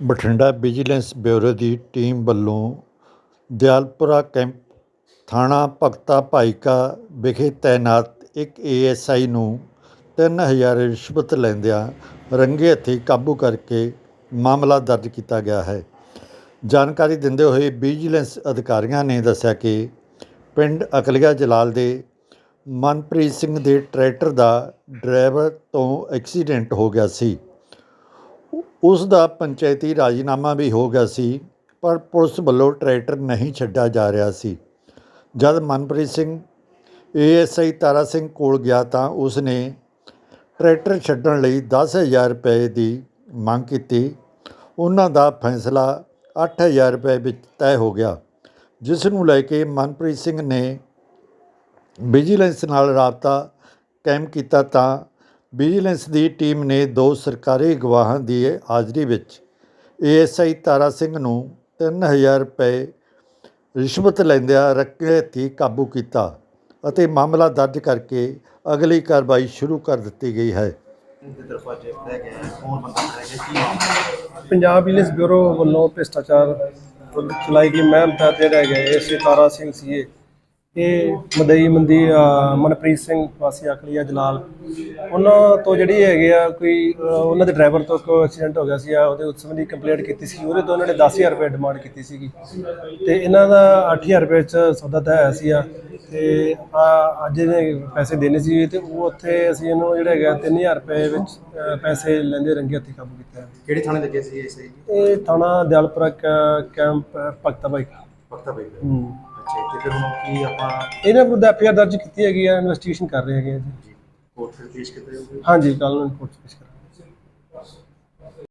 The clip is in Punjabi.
ਬਠਿੰਡਾ ਵਿਜੀਲੈਂਸ ਬਿਊਰੋ ਦੀ ਟੀਮ ਵੱਲੋਂ ਦਿਆਲਪੁਰਾ ਕੈਂਪ, ਥਾਣਾ ਭਗਤਾ ਭਾਈਕਾ ਵਿਖੇ ਤਾਇਨਾਤ ਇੱਕ ਏਐਸਆਈ ਨੂੰ ਤਿੰਨ ਹਜ਼ਾਰ ਰਿਸ਼ਵਤ ਲੈਂਦਿਆਂ ਰੰਗੇ ਹੱਥੀਂ ਕਾਬੂ ਕਰਕੇ ਮਾਮਲਾ ਦਰਜ ਕੀਤਾ ਗਿਆ ਹੈ। ਜਾਣਕਾਰੀ ਦਿੰਦੇ ਹੋਏ ਵਿਜੀਲੈਂਸ ਅਧਿਕਾਰੀਆਂ ਨੇ ਦੱਸਿਆ ਕਿ ਪਿੰਡ ਅਕਲੀਆ ਜਲਾਲ ਦੇ ਮਨਪ੍ਰੀਤ ਸਿੰਘ ਦੇ ਟਰੈਕਟਰ ਦਾ ਡਰਾਈਵਰ ਤੋਂ ਐਕਸੀਡੈਂਟ ਹੋ ਗਿਆ ਸੀ। ਉਸ ਦਾ ਪੰਚਾਇਤੀ ਰਾਜੀਨਾਮਾ ਵੀ ਹੋ ਗਿਆ ਸੀ, ਪਰ ਪੁਲਿਸ ਵੱਲੋਂ ਟਰੈਕਟਰ ਨਹੀਂ ਛੱਡਿਆ ਜਾ ਰਿਹਾ ਸੀ। ਜਦ ਮਨਪ੍ਰੀਤ ਸਿੰਘ ਏਐਸਆਈ ਤਾਰਾ ਸਿੰਘ ਕੋਲ ਗਿਆ ਤਾਂ ਉਸ ਨੇ ਟਰੈਕਟਰ ਛੱਡਣ ਲਈ 10000 ਰੁਪਏ ਦੀ ਮੰਗ ਕੀਤੀ। ਉਹਨਾਂ ਦਾ ਫੈਸਲਾ 8000 ਰੁਪਏ ਵਿੱਚ ਤੈਅ ਹੋ ਗਿਆ, ਜਿਸ ਨੂੰ ਲੈ ਕੇ ਮਨਪ੍ਰੀਤ ਸਿੰਘ ਨੇ ਵਿਜੀਲੈਂਸ ਨਾਲ ਰਾਬਤਾ ਕਾਇਮ ਕੀਤਾ ਤਾਂ ਵਿਜੀਲੈਂਸ ਦੀ ਟੀਮ ਨੇ ਦੋ ਸਰਕਾਰੀ ਗਵਾਹਾਂ ਦੀ ਹਾਜ਼ਰੀ ਵਿੱਚ ਏਐਸਆਈ ਤਾਰਾ ਸਿੰਘ ਨੂੰ 3000 ਰੁਪਏ ਰਿਸ਼ਵਤ ਲੈਂਦਿਆਂ ਰੱਕੇ ਹੱਥੀਂ ਕਾਬੂ ਕੀਤਾ ਅਤੇ ਮਾਮਲਾ ਦਰਜ ਕਰਕੇ ਅਗਲੀ ਕਾਰਵਾਈ ਸ਼ੁਰੂ ਕਰ ਦਿੱਤੀ ਗਈ ਹੈ। ਪੰਜਾਬ ਵਿਜੀਲੈਂਸ ਬਿਊਰੋ ਵੱਲੋਂ ਭ੍ਰਿਸ਼ਟਾਚਾਰ ਚਲਾਈ ਗਈ, ਮੁਹਿੰਮ ਤਹਿਤ ਜਿਹੜਾ ਹੈਗਾ ਇਹ ਸਿਤਾਰਾ ਸਿੰਘ ਸੀਏ ਇਹ ਮਦਈ ਮੰਦੀ ਮਨਪ੍ਰੀਤ ਸਿੰਘ ਵਾਸੀ ਅਕਲੀਆ ਜਲਾਲ। ਉਹਨਾਂ ਤੋਂ ਜਿਹੜੀ ਹੈਗੇ ਆ ਕੋਈ ਉਹਨਾਂ ਦੇ ਡਰਾਈਵਰ ਤੋਂ ਕੋਈ ਐਕਸੀਡੈਂਟ ਹੋ ਗਿਆ ਸੀ ਉਹਦੇ ਉਸ ਸੰਬੰਧੀ ਕੰਪਲੇਂਟ ਕੀਤੀ ਸੀ। ਉਹਦੇ ਤੋਂ ਉਹਨਾਂ ਨੇ 10000 ਰੁਪਏ ਡਿਮਾਂਡ ਕੀਤੀ ਸੀਗੀ। ਤੇ ਇਹਨਾਂ ਦਾ 8000 ਰੁਪਏ ਚ ਸੌਦਾ ਤੈਅ ਹੋਇਆ ਸੀ ਆ। ਤੇ ਆ ਅੱਜ ਇਹਨੇ ਪੈਸੇ ਦੇਣੇ ਸੀ ਤੇ ਉਹ ਉੱਥੇ ਅਸੀਂ ਇਹਨੂੰ ਜਿਹੜਾ ਹੈਗਾ 3000 ਰੁਪਏ ਵਿੱਚ ਪੈਸੇ ਲੈਂਦੇ ਰੰਗੇ ਹੱਥੀਂ ਕਾਬੂ ਕੀਤਾ ਹੈ ਕਿਹੜੇ ਥਾਣੇ ਲੱਗੇ ਸੀ ਇਹ ਸਹੀ? ਇਹ ਥਾਣਾ ਦਿਆਲਪੁਰਾ ਕੈਂਪ ਭਗਤਾ ਬਾਈ ਪੱਕਾ ਬਈ ਹੂੰ। ਅੱਛਾ ਤੇ ਫਿਰ ਹੁਣ ਕੀ ਆਪਾਂ ਇਹਨਾਂ ਵਿਰੁੱਧ ਐਫਆਈਆਰ ਦਰਜ ਕੀਤੀ ਹੈਗੀ ਆ ਇਨਵੈਸਟੀਗੇਸ਼ਨ ਕਰ ਰਹੇ ਹੈਗੇ ਆ ਜੀ। ਕੋਰਟ ਫਿਰ ਪੇਸ਼ ਕਿਤੇ ਹੋਗੇ ਹਾਂਜੀ ਕੱਲ ਨੂੰ ਰਿਪੋਰਟ ਪੇਸ਼ ਕਰ